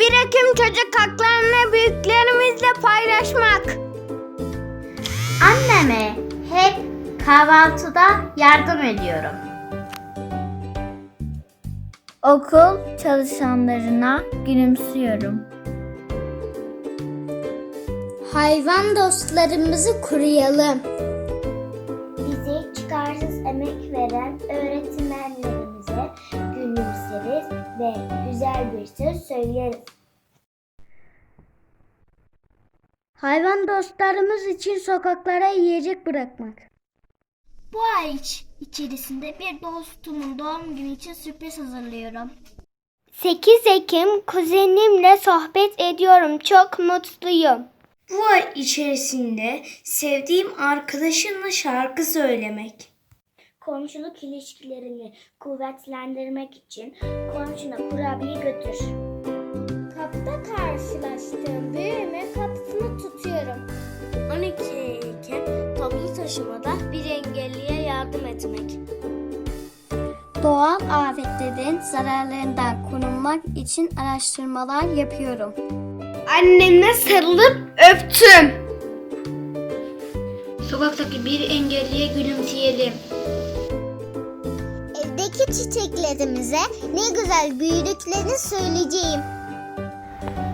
Bir Ekim çocuk haklarını büyüklerimizle paylaşmak. Anneme hep kahvaltıda yardım ediyorum. Okul çalışanlarına gülümsüyorum. Hayvan dostlarımızı koruyalım. Bize çıkarsız emek veren gülümseriz ve güzel bir söz söyleriz. Hayvan dostlarımız için sokaklara yiyecek bırakmak. Bu ay iç- içerisinde bir dostumun doğum günü için sürpriz hazırlıyorum. 8 Ekim kuzenimle sohbet ediyorum. Çok mutluyum. Bu ay içerisinde sevdiğim arkadaşımla şarkı söylemek. Komşuluk ilişkilerini kuvvetlendirmek için komşuna kurabiye götür. Kapta karşılaştığım büyüğümün kapısını tutuyorum. 12 Ekim toplu taşımada bir engelliye yardım etmek. Doğal afetlerin zararlarından korunmak için araştırmalar yapıyorum. Anneme sarılıp öptüm. Sokaktaki bir engelliye gülümseyelim. Evdeki çiçeklerimize ne güzel büyüdüklerini söyleyeceğim.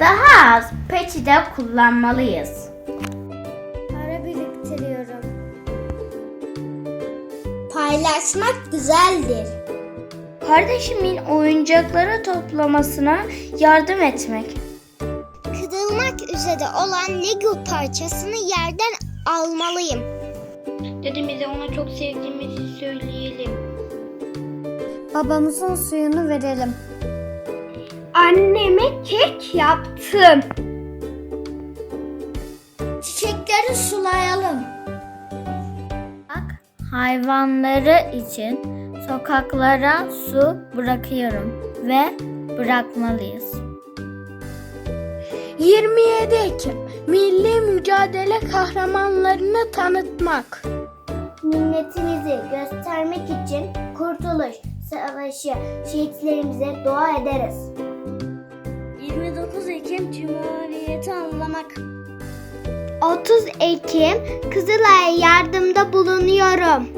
Daha az peçete kullanmalıyız. Para biriktiriyorum. Paylaşmak güzeldir. Kardeşimin oyuncakları toplamasına yardım etmek. Kırılmak üzere olan Lego parçasını yerden almalıyım. Dedemize ona çok sevdiğimizi söyleyelim. Babamızın suyunu verelim. Anneme kek yaptım. Çiçekleri sulayalım. Bak, hayvanları için sokaklara su bırakıyorum ve bırakmalıyız. 27 Ekim Milli Mücadele kahramanlarını tanıtmak. Minnetimizi göstermek için Kurtuluş Savaşı şehitlerimize dua ederiz. 29 Ekim Cumhuriyeti anlamak. 30 Ekim Kızılay'a yardımda bulunuyorum.